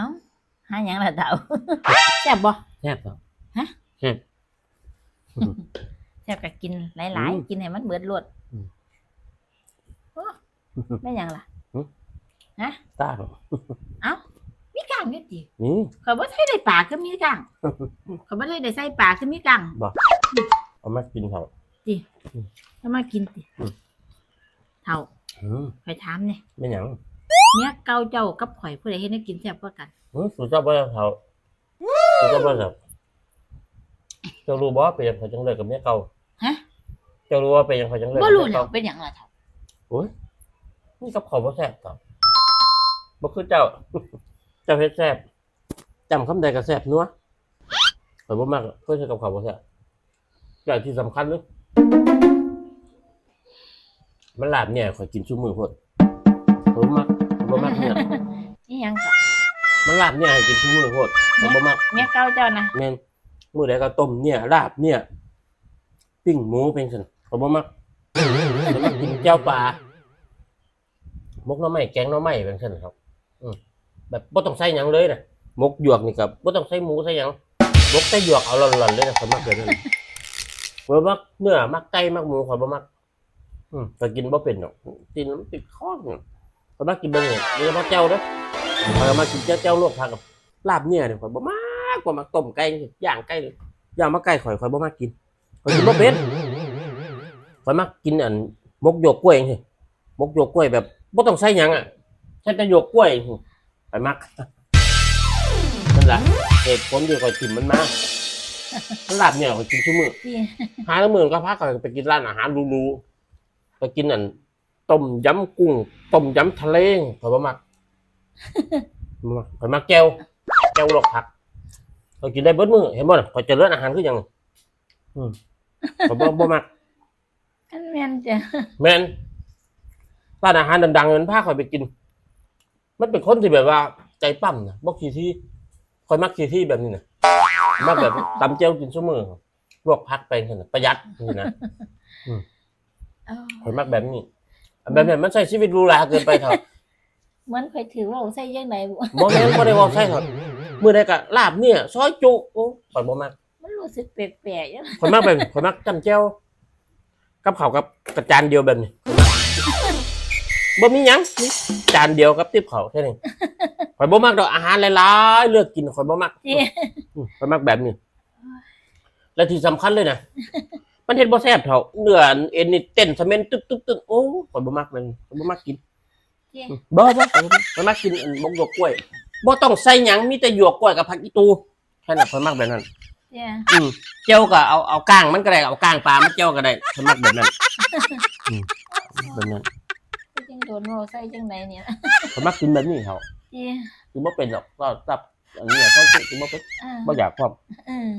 เอ้าหาหยังล่ะเฒ่าแซ่บบ่แซ่บครับฮะแซ่บแซ่บก็กินหลายอืมๆกินให้มันเบิดรวดอืมโอ้แม่นหยังล่ะตาเอ้ามีกลางอยู่ตินี่เขาบ่ใส่ได้ปากก็มีกลางเขาบ่ได้ได้ใส่ปากก็มีกลางเอามากินเขาเอามากินติอืมเฒ่าอืมข่อยถามนี่ไม่หยัง เมียเก่าเจ้ากับข่อยผู้ใดเฮ็ดให้กินแซ่บกว่ากันอืมสุดเจ้าบ่ได้เขาสุดเจ้าบ่ได้เจ้ารู้บ่ว่าเป็นยังไงจังเลยกับเมียเก่าฮะเจ้ารู้ว่าเป็นยังไงจังเลยบ่กับรู้เมียแล้เก่าวเป็นหยังล่ะเฒ่าโอ้ยนี่กับเขาบ่แซ่บต่อบ่คือเจ้า เจ้าเฮ็ดแซ่บจำคำใดก็แซ่บนัวข่อยบ่มักเพื่อจะกับเขาบ่แซ่บอย่างที่สำคัญเลยมันลาบเนี่ยข่อยกินชั่วมือโพดข่อย บ่มักข่อยบ่มักเนี่ยนี่หยังก็มันลาบเนี่ยให้กินชั่วมือโพดข่อยบ่มักเมียเก่าเจ้านะแม่นมื้อใดก็ต้มเนี่ยลาบเนี่ยปิ้งหมูเป็นซั่นข่อยบ่มักข่อยมักกินแจ่วปลามกหน่อไม้แกงหน่อไม้เป็นซั่นครับอืมแบบบ่ต้องใส่หยังเลยนะมกหยวกนี่ก็บ่ต้องใส่หมูใส่หยังมกใส่หยวกเอาหล่อนๆเลยนะข่อยมักแบบนั้นข่อยมักเนื้อมักไก่มักหมูข่อยบ่มักอืมก็กินบ่เป็นหรอกกินแล้วมันติดคอข่อย มักกินเบิ่งเนี่ยโดยเฉพาะแจ่วเด้อข่อยมักกินแจ่วแจ่วลวกผักกับลาบเนี่ยเนี่ยข่อยบ่มักกว่ามักต้มไก่ย่างไก่เลยย่างมาไก่ข่อยข่อยบ่มักกินข่อยกินบ่เป็นข่อยมักกินอันมกหยวกกล้วยจังซี่มกหยวกกล้วยแบบบ่ต้องใส่หยังอะใช้แต่หยวกกล้วยจังซี่ข่อยมักนั่นแหละเหตุผลที่ข่อยกินมันมากมันลาบเนี่ยข่อยกินชั่วมือที่หาแล้วมือก็พักก่อนไปกินร้านอาหารหรูๆไปกินอัน ต้มยำกุ้งต้มยำทะเลข่อยบ่มักบ่มักข่อยมักแก้วแก้วลวกผักข่อยกินได้เบิดมื้อเห็นบ่น่ะข่อยเจริญอาหารคือหยังอืมข่อยบ่บ่มักอันแม่นจ้ะแม่นร้านอาหารดังๆมันพาข่อยไปกิน มันเป็นคนที่แบบว่า ใจปั้มนะบ่ขี้ที่ข่อยมักขี้ที่แบบนี้นะมักแบบตำเจียวกินชั่วมือลวกผักไปซั่นน่ะประหยัดนี่นะเอ้าข่อยมักแบบนี้ แบบนี้มันใช้ชีวิตหรูหราเกินไปเถอะเหมือนข่อยถือว่าใส่จังไดบ่บ่แม่นบ่ได้เว่าใช่เถอะมื้อใดก็ลาบเนี่ยซอยจุโอ้ข่อยบ่มักมันรู้สึกแปลกๆจังข่อยมักแบบนี้ข่อยมักจำแจ่วกับข้าวกับกระจานเดียวแบบนี้ข่อยมักบ่มีหยังมีจานเดียวกับติ๊บข้าวแค่นี้ข่อยบ่มักดอกอาหารหลายๆเลือกกินข่อยบ่มัก ที่อืมข่อยมักแบบนี้ และที่สำคัญเลยนะ มันเฮ็ดบ่แซ่บเท่าเนื้อเอ็นนี่เต้นสะเม็นตึกตึกๆๆโอ้ข่อยบ่มักมันข่อยบ่มักกินที่บ่บ่ข่อยมักกินอันบกหยวกกล้วยบ่ต้องใส่หยังมีแต่หยวกกล้วยกับผักอีตูแค่นั้นข่อยมักแบบนั้นที่อืมเจียวก็เอาเอาก้างมันก็ได้เอาก้างปลามาเจียวก็ได้ข่อยมักแบบนั้นอืมแบบนั้นจังโดนเว้าใส่จังไดเนี่ยข่อยมักกินแบบนี้เขาที่กินบ่เป็นหรอกก็ตับอันนี้เขากินบ่เป็นอ่าบ่อยากพร้อมอืม